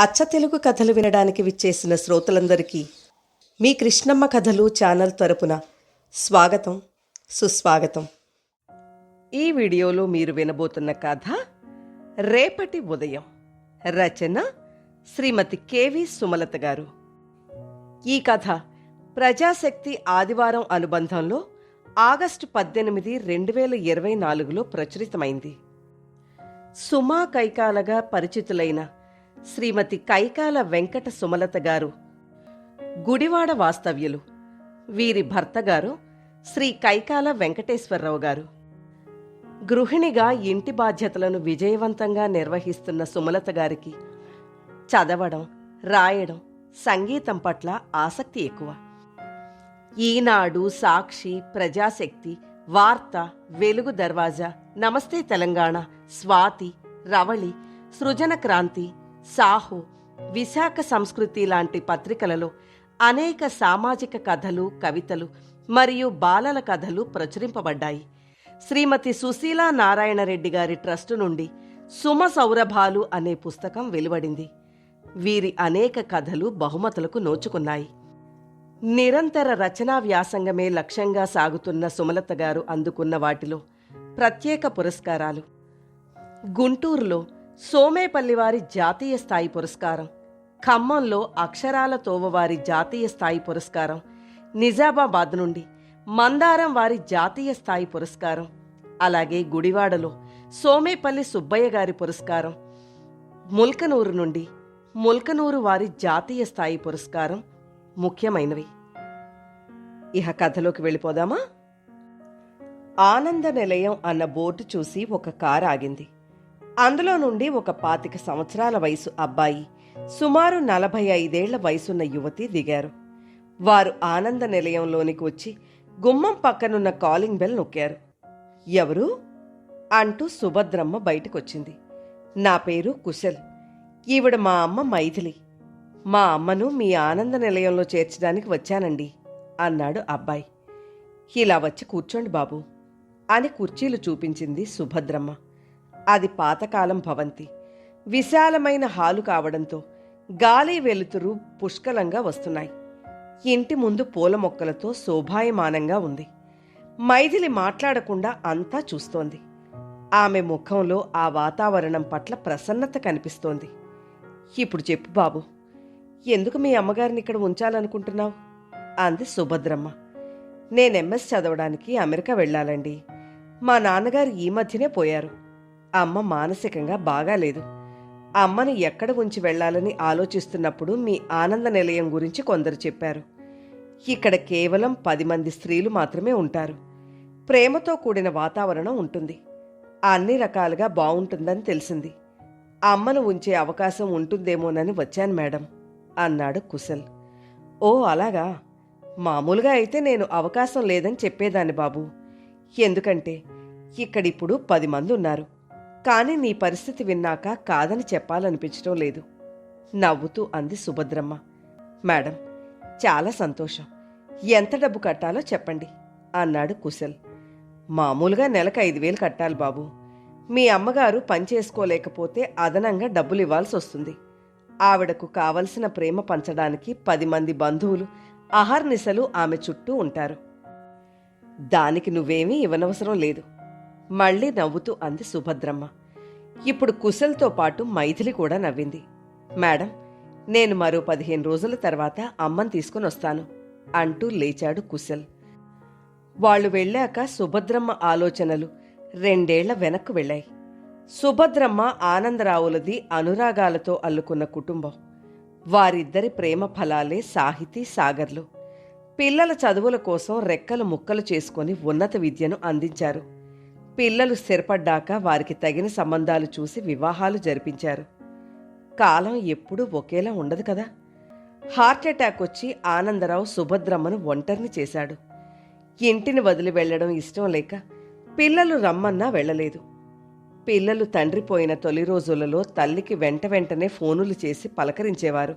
అచ్చ తెలుగు కథలు వినడానికి విచ్చేసిన శ్రోతలందరికీ మీ కృష్ణమ్మ కథలు ఛానల్ తరపున స్వాగతం సుస్వాగతం. ఈ వీడియోలో మీరు వినబోతున్న కథ రేపటి ఉదయం. రచన శ్రీమతి కెవి సుమలత గారు. ఈ కథ ప్రజాశక్తి ఆదివారం అనుబంధంలో ఆగస్టు పద్దెనిమిది రెండు వేల ఇరవై నాలుగులో ప్రచురితమైంది. సుమా కైకాలగా పరిచితులైన శ్రీమతి కైకాల వెంకట సుమలత గారు. గుడివాడ వాస్తవ్యులు. వీరి భర్త గారు శ్రీ కైకాల వెంకటేశ్వరరావు గారు. గృహిణిగా ఇంటి బాధ్యతలను విజయవంతంగా నిర్వహిస్తున్న సుమలత గారికి చదవడం రాయడం సంగీతం పట్ల ఆసక్తి ఎక్కువ. ఈనాడు సాక్షి ప్రజాశక్తి వార్త వెలుగు దర్వాజా నమస్తే తెలంగాణ స్వాతి రవళి సృజన క్రాంతి సాహు విశాఖ సంస్కృతి లాంటి పత్రికలలో అనేక సామాజిక కథలు కవితలు మరియు బాలల కథలు ప్రచురింపబడ్డాయి. శ్రీమతి సుశీలా నారాయణరెడ్డి గారి ట్రస్టు నుండి సుమ సౌరభాలు అనే పుస్తకం వెలువడింది. వీరి అనేక కథలు బహుమతులకు నోచుకున్నాయి. నిరంతర రచనా వ్యాసంగమే లక్ష్యంగా సాగుతున్న సుమలత గారు అందుకున్న వాటిలో ప్రత్యేక పురస్కారాలు. గుంటూరులో సోమేపల్లి వారి జాతీయ స్థాయి పురస్కారం ఖమ్మంలో అక్షరాల తోవవారి జాతీయ స్థాయి పురస్కారం నిజామాబాద్ నుండి మందారం వారి జాతీయ స్థాయి పురస్కారం అలాగే గుడివాడలో సోమేపల్లి సుబ్బయ్య గారి పురస్కారం ముల్కనూరు నుండి ముల్కనూరు వారి జాతీయ స్థాయి పురస్కారం ముఖ్యమైనవి. ఇహ కథలోకి వెళ్ళిపోదామా? ఆనంద నిలయం అన్న బోర్డు చూసి ఒక కారు ఆగింది. అందులో నుండి ఒక పాతిక సంవత్సరాల వయసు అబ్బాయి సుమారు నలభై ఐదేళ్ళ వయసున్న యువతి దిగారు. వారు ఆనంద నిలయంలోనికి వచ్చి గుమ్మం పక్కనున్న కాలింగ్ బెల్ నొక్కారు. ఎవరు? అంటూ సుభద్రమ్మ బయటకొచ్చింది. నా పేరు కుశల్. ఈవిడ మా అమ్మ మైథిలి. మా అమ్మను మీ ఆనంద నిలయంలో చేర్చడానికి వచ్చానండి అన్నాడు అబ్బాయి. ఇలా వచ్చి కూర్చోండి బాబు అని కుర్చీలు చూపించింది సుభద్రమ్మ. అది పాతకాలం భవంతి. విశాలమైన హాలు కావడంతో గాలి వెలుతురు పుష్కలంగా వస్తున్నాయి. ఇంటి ముందు పూల మొక్కలతో శోభాయమానంగా ఉంది. మైథిలి మాట్లాడకుండా అంతా చూస్తోంది. ఆమె ముఖంలో ఆ వాతావరణం పట్ల ప్రసన్నత కనిపిస్తోంది. ఇప్పుడు చెప్పు బాబు ఎందుకు మీ అమ్మగారిని ఇక్కడ ఉంచాలనుకుంటున్నావు? అంది సుభద్రమ్మ. నేను ఎంఎస్ చదవడానికి అమెరికా వెళ్ళాలండి. మా నాన్నగారు ఈ మధ్యనే పోయారు. అమ్మ మానసికంగా బాగాలేదు. అమ్మని ఎక్కడ ఉంచి వెళ్ళాలని ఆలోచిస్తున్నప్పుడు మీ ఆనంద నిలయం గురించి కొందరు చెప్పారు. ఇక్కడ కేవలం పది మంది స్త్రీలు మాత్రమే ఉంటారు. ప్రేమతో కూడిన వాతావరణం ఉంటుంది. అన్ని రకాలుగా బాగుంటుందని తెలిసింది. అమ్మను ఉంచే అవకాశం ఉంటుందేమోనని వచ్చాను మేడం అన్నాడు కుశల్. ఓ అలాగా? మామూలుగా అయితే నేను అవకాశం లేదని చెప్పేదాన్ని బాబు. ఎందుకంటే ఇక్కడిప్పుడు పది మంది ఉన్నారు. కానీ నీ పరిస్థితి విన్నాక కాదని చెప్పాలనిపించడం లేదు. నవ్వుతూ అంది సుభద్రమ్మ. మేడం చాలా సంతోషం. ఎంత డబ్బు కట్టాలో చెప్పండి అన్నాడు కుశల్. మామూలుగా నెలకు ఐదు వేలు కట్టాలి బాబు. మీ అమ్మగారు పని చేసుకోలేకపోతే అదనంగా డబ్బులు ఇవ్వాల్సి వస్తుంది. ఆవిడకు కావలసిన ప్రేమ పంచడానికి పది మంది బంధువులు అహర్నిశలు ఆమె చుట్టూ ఉంటారు. దానికి నువ్వేమీ ఇవ్వనవసరం లేదు. మళ్ళీ నవ్వుతూ అంది సుభద్రమ్మ. ఇప్పుడు కుశల్తో పాటు మైథిలి కూడా నవ్వింది. మేడం నేను మరో పదిహేను రోజుల తర్వాత అమ్మని తీసుకుని వస్తాను అంటూ లేచాడు కుశల్. వాళ్ళు వెళ్ళాక సుభద్రమ్మ ఆలోచనలు రెండేళ్ళ వెనక్కు వెళ్ళాయి. సుభద్రమ్మ ఆనందరావులది అనురాగాలతో అల్లుకున్న కుటుంబం. వారిద్దరి ప్రేమ ఫలాలే సాహితీ సాగర్లు. పిల్లల చదువుల కోసం రెక్కలు ముక్కలు చేసుకొని ఉన్నత విద్యను అందించారు. పిల్లలు స్థిరపడ్డాక వారికి తగిన సంబంధాలు చూసి వివాహాలు జరిపించారు. కాలం ఎప్పుడూ ఒకేలా ఉండదు కదా. హార్ట్ అటాక్ వచ్చి ఆనందరావు సుభద్రమ్మను ఒంటరిని చేశాడు. ఇంటిని వదిలి వెళ్ళడం ఇష్టం లేక పిల్లలు రమ్మన్నా వెళ్ళలేదు. పిల్లలు తండ్రి పోయిన తొలి రోజులలో తల్లికి వెంట వెంటనే ఫోనులు చేసి పలకరించేవారు.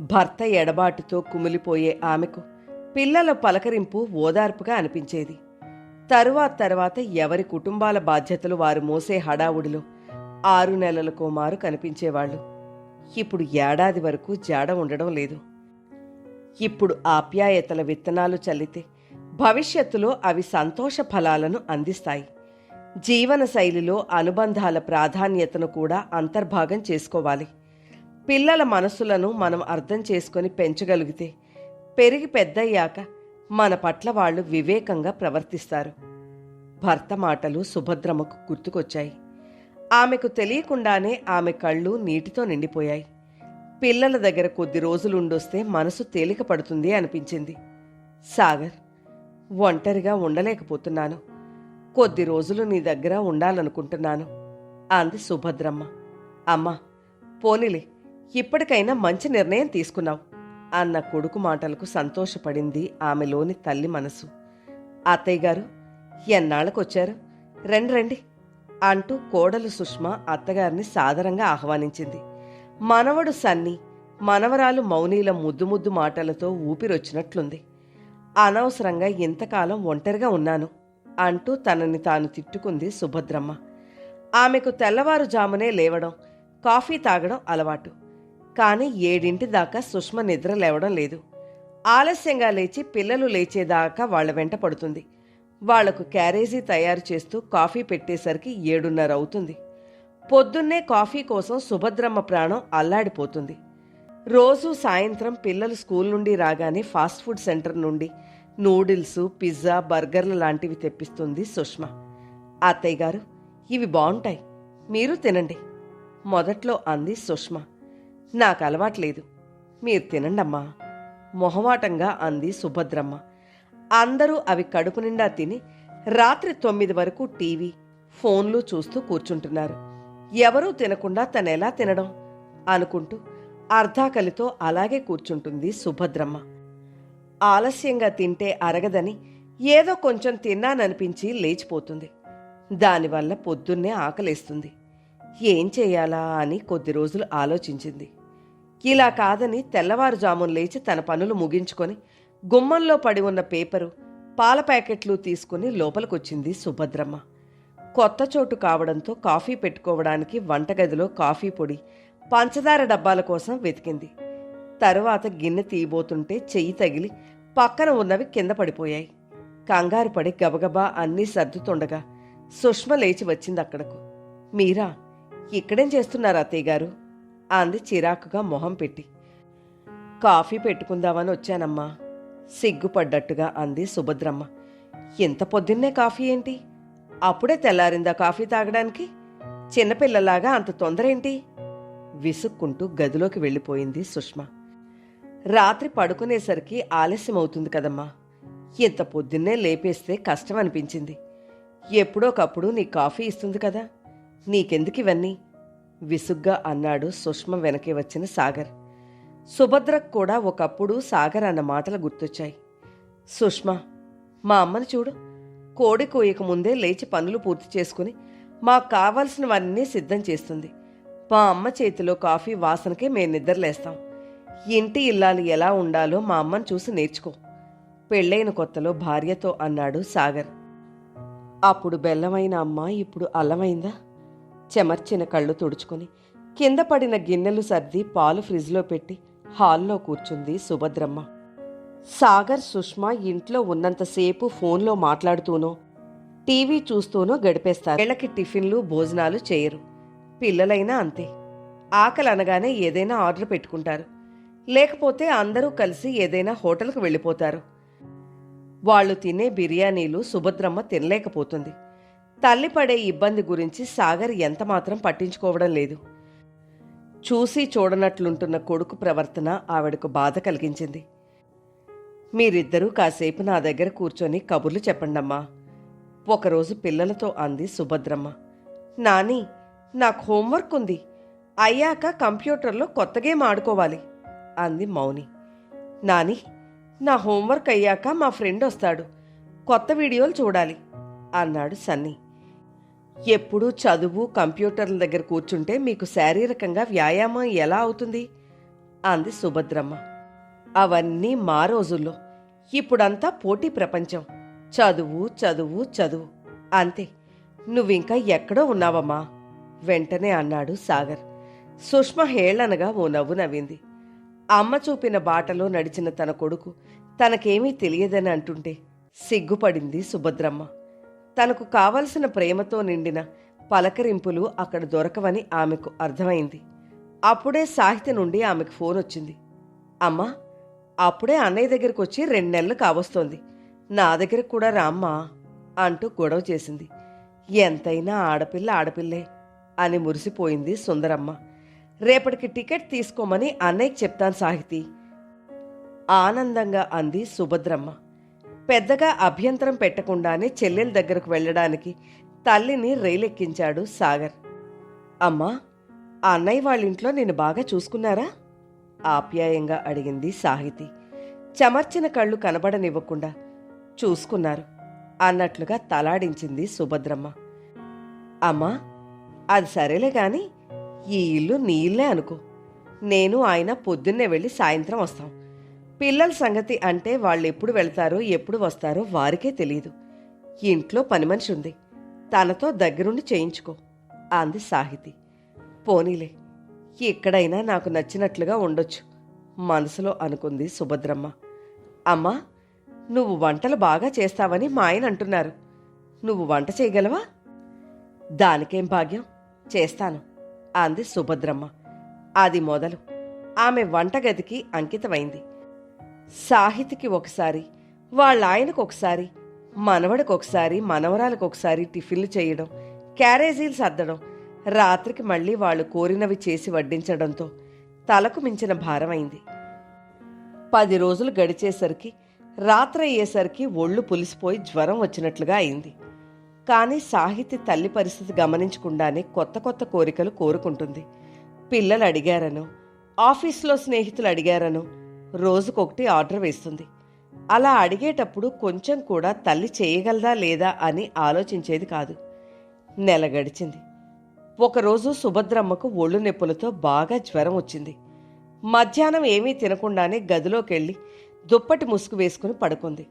భర్త ఎడబాటుతో కుమిలిపోయే ఆమెకు పిల్లల పలకరింపు ఓదార్పుగా అనిపించేది. తరువాత తర్వాత ఎవరి కుటుంబాల బాధ్యతలు వారు మోసే హడావుడిలో ఆరు నెలలకో మారు కనిపించేవాళ్ళు. ఇప్పుడు ఏడాది వరకు జాడ ఉండడం లేదు. ఇప్పుడు ఆప్యాయతల విత్తనాలు చల్లితే భవిష్యత్తులో అవి సంతోష ఫలాలను అందిస్తాయి. జీవన శైలిలో అనుబంధాల ప్రాధాన్యతను కూడా అంతర్భాగం చేసుకోవాలి. పిల్లల మనసులను మనం అర్థం చేసుకొని పెంచగలిగితే పెరిగి పెద్దయ్యాక మన పట్ల వాళ్ళు వివేకంగా ప్రవర్తిస్తారు. భర్త మాటలు సుభద్రమ్మకు గుర్తుకొచ్చాయి. ఆమెకు తెలియకుండానే ఆమె కళ్ళు నీటితో నిండిపోయాయి. పిల్లల దగ్గర కొద్ది రోజులుండొస్తే మనసు తేలిక పడుతుంది అనిపించింది. సాగర్ ఒంటరిగా ఉండలేకపోతున్నాను. కొద్ది రోజులు నీ దగ్గర ఉండాలనుకుంటున్నాను. అంది సుభద్రమ్మ. అమ్మా పోనిలే. ఇప్పటికైనా మంచి నిర్ణయం తీసుకున్నావు. అన్న కొడుకు మాటలకు సంతోషపడింది ఆమెలోని తల్లి మనసు. అత్తయ్య గారు ఎన్నాళ్ళకొచ్చారు? రండి రండి అంటూ కోడలు సుష్మ అత్తగారిని సాదరంగా ఆహ్వానించింది. మనవడు సన్ని మనవరాలు మౌనీల ముద్దు ముద్దు మాటలతో ఊపిరొచ్చినట్లుంది. అనవసరంగా ఇంతకాలం ఒంటరిగా ఉన్నాను అంటూ తనని తాను తిట్టుకుంది సుభద్రమ్మ. ఆమెకు తెల్లవారుజామునే లేవడం కాఫీ తాగడం అలవాటు. కానీ ఏడింటి దాకా సుష్మ నిద్ర లేవడం లేదు. ఆలస్యంగా లేచి పిల్లలు లేచేదాకా వాళ్ళ వెంట పడుతుంది. వాళ్ళకు క్యారేజీ తయారు చేస్తూ కాఫీ పెట్టేసరికి ఏడున్నర అవుతుంది. పొద్దున్నే కాఫీ కోసం సుభద్రమ్మ ప్రాణం అల్లాడిపోతుంది. రోజు సాయంత్రం పిల్లలు స్కూల్ నుండి రాగానే ఫాస్ట్ ఫుడ్ సెంటర్ నుండి నూడిల్స్ పిజ్జా బర్గర్లు లాంటివి తెప్పిస్తుంది సుష్మ. అత్తయ్య గారు ఇవి బాగుంటాయి మీరు తినండి. మొదట్లో అంది సుష్మ. నాకు అలవాట్లేదు. మీరు తినండమ్మా. మొహమాటంగా అంది సుభద్రమ్మ. అందరూ అవి కడుపు నిండా తిని రాత్రి తొమ్మిది వరకు టీవీ ఫోన్లు చూస్తూ కూర్చుంటున్నారు. ఎవరూ తినకుండా తనెలా తినడం? అనుకుంటూ అర్ధాకలితో అలాగే కూర్చుంటుంది సుభద్రమ్మ. ఆలస్యంగా తింటే అరగదని ఏదో కొంచెం తిన్నాననిపించి లేచిపోతుంది. దానివల్ల పొద్దున్నే ఆకలేస్తుంది. ఏం చేయాలా అని కొద్ది రోజులు ఆలోచించింది. ఇలా కాదని తెల్లవారుజామున లేచి తన పనులు ముగించుకొని గుమ్మంలో పడి ఉన్న పేపరు పాల ప్యాకెట్లు తీసుకుని లోపలికొచ్చింది సుభద్రమ్మ. కొత్త చోటు కావడంతో కాఫీ పెట్టుకోవడానికి వంటగదిలో కాఫీ పొడి పంచదార డబ్బాల కోసం వెతికింది. తరువాత గిన్నె తీయబోతుంటే చెయ్యి తగిలి పక్కన ఉన్నవి కింద పడిపోయాయి. కంగారు పడి గబగబా అన్నీ సర్దుతుండగా సుష్మ లేచి వచ్చింది అక్కడకు. మీరా ఇక్కడేం చేస్తున్నారు అత్తయ్య గారు? అంది చిరాకుగా మొహం పెట్టి. కాఫీ పెట్టుకుందామని వచ్చానమ్మా. సిగ్గుపడ్డట్టుగా అంది సుభద్రమ్మ. ఇంత పొద్దున్నే కాఫీ ఏంటి? అప్పుడే తెల్లారిందా కాఫీ తాగడానికి? చిన్నపిల్లలాగా అంత తొందర ఏంటి విసుక్కుంటూ గదిలోకి వెళ్ళిపోయింది సుష్మ. రాత్రి పడుకునేసరికి ఆలస్యం అవుతుంది కదమ్మా. ఇంత పొద్దున్నే లేపేస్తే కష్టం అనిపించింది ఎప్పుడోకప్పుడు నీ కాఫీ ఇస్తుంది కదా. నీకెందుకు ఇవన్నీ విసుగ్గా అన్నాడు సుష్మ వెనకే వచ్చిన సాగర్. సుభద్రకు కూడా ఒకప్పుడు సాగర్ అన్న మాటలు గుర్తొచ్చాయి. సుష్మ మా అమ్మని చూడు. కోడి కోయక ముందే లేచి పనులు పూర్తి చేసుకుని మాకు కావాల్సినవన్నీ సిద్ధం చేస్తుంది. మా అమ్మ చేతిలో కాఫీ వాసనకే మేము నిద్రలేస్తాం. ఇంటి ఇల్లాలు ఎలా ఉండాలో మా అమ్మని చూసి నేర్చుకో. పెళ్ళైన కొత్తలో భార్యతో అన్నాడు సాగర్. అప్పుడు బెల్లమైన అమ్మ ఇప్పుడు అల్లమైందా? చెమర్చిన కళ్ళు తుడుచుకొని కింద పడిన గిన్నెలు సర్ది పాలు ఫ్రిడ్జ్లో పెట్టి హాల్లో కూర్చుంది సుభద్రమ్మ. సాగర్ సుష్మా ఇంట్లో ఉన్నంతసేపు ఫోన్లో మాట్లాడుతూనో టీవీ చూస్తూనో గడిపేస్తారు. వీళ్ళకి టిఫిన్లు భోజనాలు చేయరు. పిల్లలైనా అంతే. ఆకలి అనగానే ఏదైనా ఆర్డర్ పెట్టుకుంటారు. లేకపోతే అందరూ కలిసి ఏదైనా హోటల్కి వెళ్ళిపోతారు. వాళ్ళు తినే బిర్యానీలు సుభద్రమ్మ తినలేకపోతుంది. తల్లి పడే ఇబ్బంది గురించి సాగర్ ఎంతమాత్రం పట్టించుకోవడం లేదు. చూసి చూడనట్లుంటున్న కొడుకు ప్రవర్తన ఆవిడకు బాధ కలిగించింది. మీరిద్దరూ కాసేపు నా దగ్గర కూర్చొని కబుర్లు చెప్పండమ్మా. ఒకరోజు పిల్లలతో అంది సుభద్రమ్మ. నాని నాకు హోంవర్క్ ఉంది. అయ్యాక కంప్యూటర్లో కొత్త గేమ్ ఆడుకోవాలి అంది మౌని. నాని నా హోంవర్క్ అయ్యాక మా ఫ్రెండ్ వస్తాడు కొత్త వీడియోలు చూడాలి అన్నాడు సన్నీ. ఎప్పుడూ చదువు కంప్యూటర్ల దగ్గర కూర్చుంటే మీకు శారీరకంగా వ్యాయామం ఎలా అవుతుంది? అంది సుభద్రమ్మ. అవన్నీ మా రోజుల్లో. ఇప్పుడంతా పోటీ ప్రపంచం. చదువు చదువు చదువు. అంతే. నువ్వింకా ఎక్కడో ఉన్నావమ్మా? వెంటనే అన్నాడు సాగర్. సుష్మ హేళనగా ఓ నవ్వు నవ్వింది. అమ్మ చూపిన బాటలో నడిచిన తన కొడుకు తనకేమీ తెలియదని అంటుంటే సిగ్గుపడింది సుభద్రమ్మ. తనకు కావలసిన ప్రేమతో నిండిన పలకరింపులు అక్కడ దొరకవని ఆమెకు అర్థమైంది. అప్పుడే సాహిత్య నుండి ఆమెకు ఫోన్ వచ్చింది. అమ్మా అప్పుడే అన్నయ్య దగ్గరకు వచ్చి రెండు నెలలు కావస్తోంది. నా దగ్గరకు కూడా రామ్మా అంటూ గొడవ చేసింది. ఎంతైనా ఆడపిల్ల ఆడపిల్లే అని మురిసిపోయింది సుందరమ్మ. రేపటికి టికెట్ తీసుకోమని అన్నయ్యకి చెప్తాను సాహితీ. ఆనందంగా అంది సుభద్రమ్మ. పెద్దగా అభ్యంతరం పెట్టకుండానే చెల్లెల దగ్గరకు వెళ్ళడానికి తల్లిని రైలెక్కించాడు సాగర్. అమ్మా ఆ అన్నయ్య వాళ్ళ ఇంట్లో నేను బాగా చూసుకున్నారా? ఆప్యాయంగా అడిగింది సాహితి. చెమర్చిన కళ్ళు కనబడనివ్వకుండా చూసుకున్నారు అన్నట్లుగా తలాడించింది సుభద్రమ్మ. అమ్మా అది సరేలే గాని ఈ ఇల్లు నీ ఇల్లే అనుకో. నేను ఆయన పొద్దున్నే వెళ్ళి సాయంత్రం వస్తాం. పిల్లల సంగతి అంటే వాళ్ళు ఎప్పుడు వెళ్తారో ఎప్పుడు వస్తారో వారికే తెలియదు ఇంట్లో పని మనిషి ఉంది. తనతో దగ్గరుండి చేయించుకో అంది సాహితి. పోనీలే ఎక్కడైనా నాకు నచ్చినట్లుగా ఉండొచ్చు మనసులో అనుకుంది సుభద్రమ్మ. అమ్మా నువ్వు వంటలు బాగా చేస్తావని మా ఆయన అంటున్నారు. నువ్వు వంట చేయగలవా? దానికేం భాగ్యం? చేస్తాను అంది సుభద్రమ్మ. అది మొదలు. ఆమె వంటగదికి అంకితమైంది. సాహితికి ఒకసారి వాళ్ళ ఆయనకు ఒకసారి మనవడికి ఒకసారి మనవరాలకు ఒకసారి టిఫిన్లు చేయడం క్యారేజీలు సర్దడం రాత్రికి మళ్ళీ వాళ్ళు కోరినవి చేసి వడ్డించడంతో తలకు మించిన భారమైంది పది రోజులు గడిచేసరికి రాత్రి అయ్యేసరికి ఒళ్ళు పులిసిపోయి జ్వరం వచ్చినట్లుగా అయింది. కానీ సాహితి తల్లి పరిస్థితి గమనించకుండానే కొత్త కొత్త కోరికలు కోరుకుంటుంది. పిల్లలు అడిగారనో ఆఫీస్లో స్నేహితులు అడిగారనో రోజుకొకటి ఆర్డర్ వేస్తుంది. అలా అడిగేటప్పుడు కొంచెం కూడా తల్లి చేయగలదా లేదా అని ఆలోచించేది కాదు. నెల గడిచింది. ఒకరోజు సుభద్రమ్మకు ఒళ్ళు నొప్పులతో బాగా జ్వరం వచ్చింది. మధ్యాహ్నం ఏమీ తినకుండానే గదిలోకెళ్ళి దుప్పటి ముసుగు వేసుకుని పడుకుంది.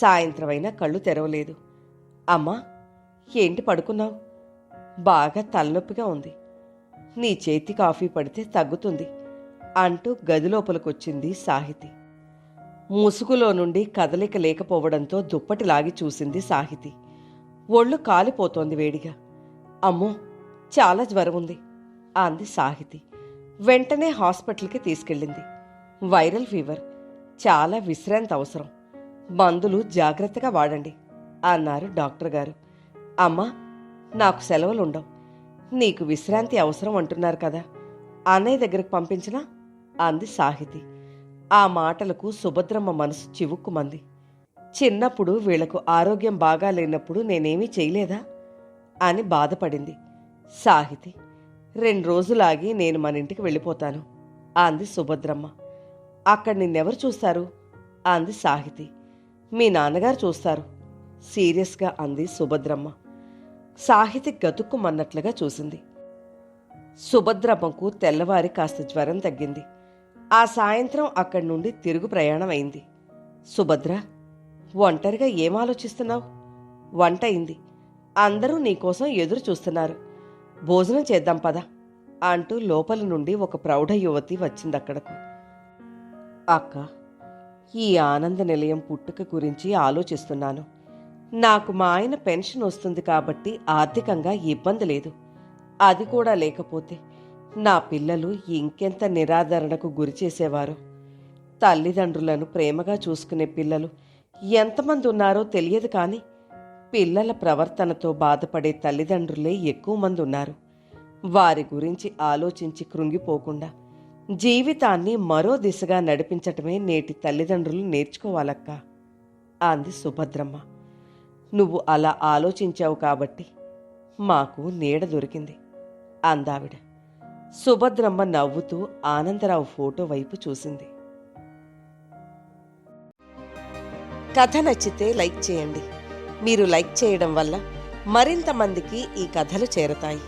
సాయంత్రమైనా కళ్ళు తెరవలేదు. అమ్మా ఏంటి పడుకున్నావు? బాగా తలనొప్పిగా ఉంది. నీ చేతి కాఫీ పడితే తగ్గుతుంది. అంటూ గదిలోపలికొచ్చింది సాహితి. ముసుగులో నుండి కదలిక లేకపోవడంతో దుప్పటి లాగి చూసింది సాహితి. ఒళ్ళు కాలిపోతోంది వేడిగా. అమ్మో చాలా జ్వరం ఉంది అంది సాహితి. వెంటనే హాస్పిటల్కి తీసుకెళ్ళింది. వైరల్ ఫీవర్ చాలా విశ్రాంతి అవసరం. మందులు జాగ్రత్తగా వాడండి అన్నారు డాక్టర్ గారు. అమ్మా నాకు సెలవులు ఉండవు నీకు విశ్రాంతి అవసరం అంటున్నారు కదా అన్నయ్య దగ్గరకు పంపించినా అంది సాహితి. ఆ మాటలకు సుభద్రమ్మ మనసు చివుక్కుమంది. చిన్నప్పుడు వీళ్ళకు ఆరోగ్యం బాగా లేనప్పుడు నేనేమీ చేయలేదా? అని బాధపడింది సాహితి. రెండు రోజులాగి నేను మన ఇంటికి వెళ్ళిపోతాను అంది సుభద్రమ్మ. అక్కడ నిన్నెవరు చూస్తారు? అంది సాహితి. మీ నాన్నగారు చూస్తారు సీరియస్గా అంది సుభద్రమ్మ. సాహితి గతుక్కుమన్నట్లుగా చూసింది. సుభద్రమ్మకు తెల్లవారి కాస్త జ్వరం తగ్గింది. ఆ సాయంత్రం అక్కడి నుండి తిరుగు ప్రయాణం అయింది సుభద్ర ఒంటరిగా ఏం ఆలోచిస్తున్నావు? వంట అయింది. అందరూ నీకోసం ఎదురు చూస్తున్నారు. భోజనం చేద్దాం పద అంటూ లోపల నుండి ఒక ప్రౌఢ యువతి వచ్చింది అక్కడకు. అక్క ఈ ఆనంద నిలయం పుట్టుక గురించి ఆలోచిస్తున్నాను. నాకు మా ఆయన పెన్షన్ వస్తుంది కాబట్టి ఆర్థికంగా ఇబ్బంది లేదు. అది కూడా లేకపోతే నా పిల్లలు ఇంకెంత నిరాదరణకు గురి చేసేవారు? తల్లిదండ్రులను ప్రేమగా చూసుకునే పిల్లలు ఎంతమంది ఉన్నారో తెలియదు కానీ పిల్లల ప్రవర్తనతో బాధపడే తల్లిదండ్రులే ఎక్కువ మంది ఉన్నారు వారి గురించి ఆలోచించి కృంగిపోకుండా జీవితాన్ని మరో దిశగా నడిపించటమే నేటి తల్లిదండ్రులు నేర్చుకోవాలక్క. అంది సుభద్రమ్మ. నువ్వు అలా ఆలోచించావు కాబట్టి మాకు నీడ దొరికింది అందావిడ. సుభద్రమ్మ నవ్వుతూ ఆనందరావు ఫోటో వైపు చూసింది. కథ నచ్చితే లైక్ చేయండి. మీరు లైక్ చేయడం వల్ల మరింత మందికి ఈ కథలు చేరతాయి.